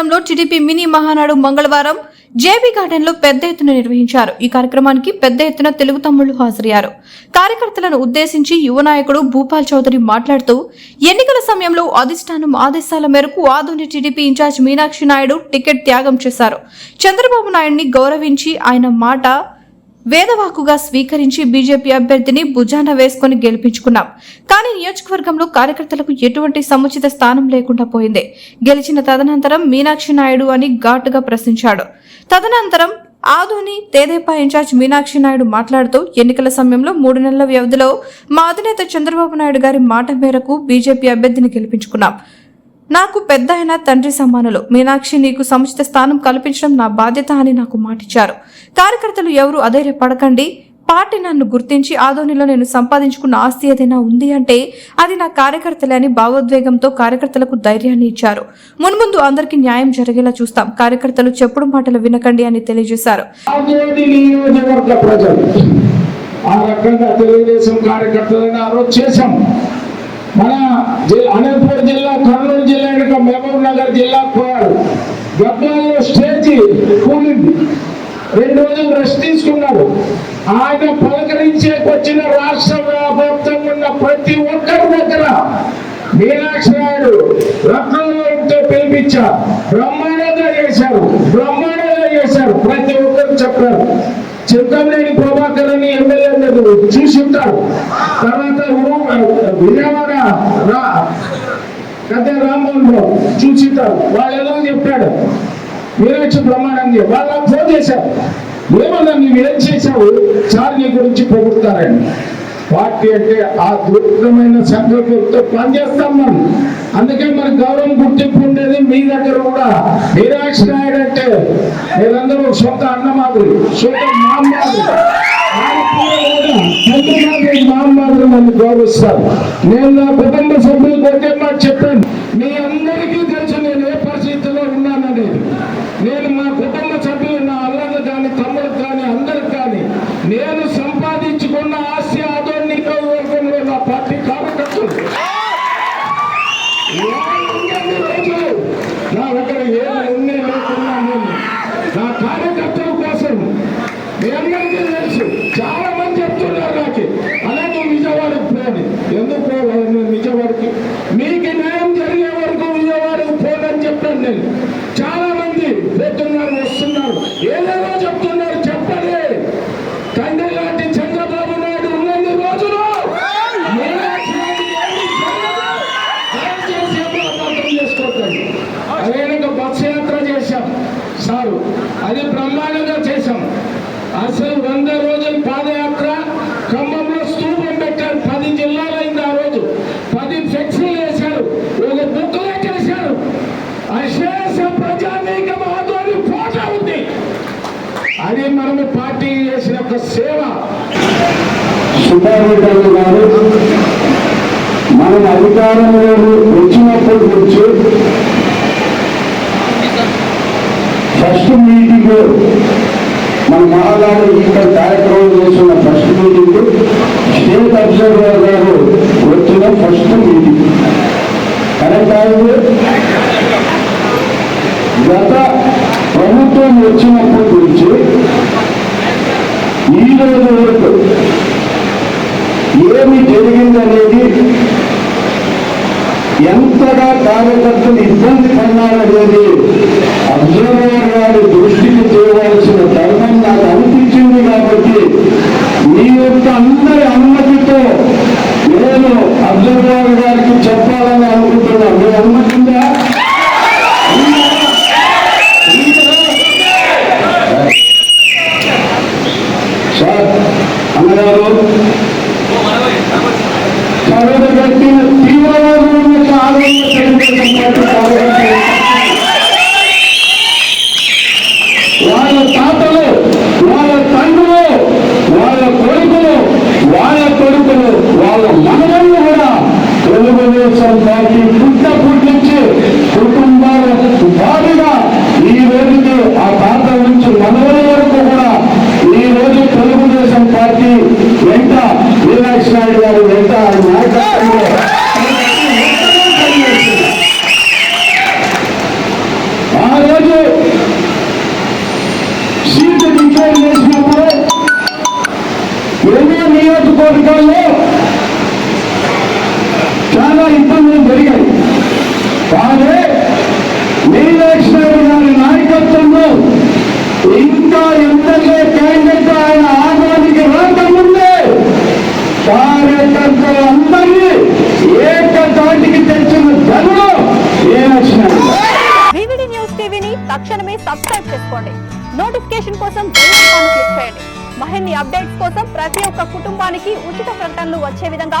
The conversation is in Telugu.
Adoni TDP mini Mahanadu మంగళవారం జేబీ గార్డెన్లో పెద్ద ఎత్తున నిర్వహించారు. ఈ కార్యక్రమానికి పెద్ద ఎత్తున తెలుగు తమ్ముళ్ళు హాజరయ్యారు. కార్యకర్తలను ఉద్దేశించి యువ నాయకుడు భూపాల్ చౌదరి మాట్లాడుతూ ఎన్నికల సమయంలో అధిష్టానం ఆదేశాల మేరకు ఆధుని టీడీపీ ఇన్ఛార్జ్ మీనాక్షి నాయుడు టికెట్ త్యాగం చేశారు. చంద్రబాబు నాయుడిని గౌరవించి ఆయన మాట వేదవాకుగా స్వీకరించి బీజేపీ అభ్యర్థిని భుజాన వేసుకుని గెలిపించుకున్నాం. కానీ నియోజకవర్గంలో కార్యకర్తలకు ఎటువంటి సముచిత స్థానం లేకుండా పోయింది. గెలిచిన తదనంతరం మీనాక్షి నాయుడు అని ఘాటుగా ప్రశ్నించాడు. తదనంతరం ఆధుని తేదేపా ఇన్ఛార్జ్ మీనాక్షి నాయుడు మాట్లాడుతూ ఎన్నికల సమయంలో మూడు నెలల వ్యవధిలో మా అధినేత చంద్రబాబు నాయుడు గారి మాట మేరకు బీజేపీ అభ్యర్థిని గెలిపించుకున్నాం. నాకు పెద్ద అయిన తండ్రి సమానులు. మీనాక్షి నీకు సముచిత స్థానం కల్పించడం నా బాధ్యత అని నాకు మాటిచ్చారు. కార్యకర్తలు ఎవరు అధైర్యపడకండి. పార్టీ నన్ను గుర్తించి ఆధోనిలో నేను సంపాదించుకున్న ఆస్తి ఏదైనా ఉంది అంటే అది నా కార్యకర్తలే అని భావోద్వేగంతో కార్యకర్తలకు ధైర్యాన్ని ఇచ్చారు. మున్ముందు అందరికీ న్యాయం జరిగేలా చూస్తాం. కార్యకర్తలు చెప్పుడు మాటలు వినకండి అని తెలియజేశారు. ఆ రకంగా తెలుగుదేశం కార్యకర్తలను ఆ రోజు చేశాం. మన అనంతపురం జిల్లా కర్నూలు జిల్లా యొక్క మహబూబ్ నగర్ జిల్లా పోయారు గద్వాలలో స్టేజి కూలింది రెండు రోజులు రెస్ట్ తీసుకున్నారు. ఆయన పలకరించేకి వచ్చిన రాష్ట్ర వ్యాప్తంగా ఉన్న ప్రతి ఒక్కరి దగ్గర మీనాక్షి నాయుడు రత్నంతో పిలిపించారు. బ్రహ్మాండంగా చేశారు. బ్రహ్మాండంగా చేశారు. ప్రతి ఒక్కరు చెప్పారు. చింతమనేని ప్రభాకర్ అని ఎమ్మెల్యే మీరు చూసి ఉంటారు. తర్వాత విజయవాడ రా పెద్ద రామ్మోహన్ రావు చూసి ఉంటారు. వాళ్ళు ఎలా చెప్పాడు. మీనాక్షి బ్రహ్మాండంగా వాళ్ళ ఫోన్ చేశారు. ఏమన్నా నువ్వు ఏం చేశావు? సార్ నీ గురించి పొగుడుతారని. పార్టీ అంటే ఆ దృఢమైన సంకల్పంతో పనిచేస్తాం మనం. అందుకే మన గౌరవం గుర్తింపు ఉండేది మీ దగ్గర కూడా. మీనాక్షి నాయుడు అంటే మీరందరూ సొంత అన్న మాదిరి సొంత మామ మాదిరి. నన్ను గౌరవిస్తారు. నేను నా కుటుంబ సభ్యులు కొట్టే మాట చెప్పాను. మీ అందరికీ తెలుసు నేను ఏ పరిస్థితిలో ఉన్నానని నేను మా కుటుంబ సభ్యులు నా అల్లకి కానీ తమ్ముడు కానీ అందరికి కానీ నేను సంపాదించుకున్న ఆస్తి ఆదోని నియోజకవర్గంలో నా పార్టీ కార్యకర్తలు. నా దగ్గర ఏమి లేకున్నా నేను నా కార్యకర్తల కోసం మీ అందరికీ తెలుసు చాలా మంది చెప్తున్నారు నాకు. అలాగే విజయవాడకు పోని ఎందుకు పోవాలి? విజయవాడకి. మీకు న్యాయం జరిగే వరకు విజయవాడకు పోనని చెప్పాను నేను. చాలా మంది పోతున్నారు వస్తున్నారు ఏదేదో చెప్తున్నారు చెప్పండి తండ్రి లాంటి చంద్రబాబు నాయుడు ఉన్నన్ని రోజులు మీనాక్షి నాయుడు ఏమీ చేయలేదు. దయచేసి ఎవరు అపార్థం చేసుకోవద్దండి అదే బస్సు యాత్ర చేశాం సారు అది బ్రహ్మాండంగా చేశాం అసలు వంద రోజుల పాదయాత్ర ఖమ్మంలో స్థూపం పెట్టారు. పది జిల్లాలైంది ఆ రోజు. పది ఫ్లెక్సీలు వేశారు ఒక బుక్లెట్ వేశారు అశేష ప్రజానీకం ఆదోని ఫోటో ఉంది. అది మనము పార్టీ చేసిన ఒక సేవ. సుబ్బారెడ్డి గారు మనం అధికారంలో వచ్చినప్పటి నుంచి ఫస్ట్ మీటింగ్ మన మహానాడు ఇక్కడ కార్యక్రమం చేస్తున్న ఫస్ట్ మీటింగ్ స్టేట్ అబ్జర్వర్ గారు వచ్చిన ఫస్ట్ మీటింగ్ కరెక్ట్ అయింది గత ప్రభుత్వం వచ్చినప్పటి నుంచి ఈ రోజు వరకు ఏమి జరిగిందనేది ఎంతగా కార్యకర్తలు ఇబ్బంది పడినారనేది అబ్జర్వర్ గారి దృష్టికి చేయవలసిన ధర్మం నాకు అనిపించింది కాబట్టి మీ యొక్క అందరి అనుమతితో నేను అబ్జర్వర్ గారికి చెప్పాలి వాళ్ళ తాతలు వాళ్ళ తండ్రులు వాళ్ళ కొడుకులు వాళ్ళ కొడుకులు వాళ్ళ మనవళ్ళు కూడా తెలుగుదేశం పార్టీ పుట్ట పుట్టించి కుటుంబాల భారీగా ఈ రోజుకి ఆ తాత నుంచి మనవల వరకు కూడా ఈ రోజు తెలుగుదేశం పార్టీ కానీ గారి నాయకత్వంలో ఇంకా ఆయన ఆదానికి రాకముందే ఏకతాటికి తెచ్చిన ధనుడు న్యూస్ టీవీని తక్షణమే సబ్స్క్రైబ్ చేసుకోండి. నోటిఫికేషన్ కోసం క్లిక్ చేయండి. అప్డేట్స్ కోసం ప్రతి ఒక్క కుటుంబానికి ఉచిత ప్రకటనలు వచ్చే విధంగా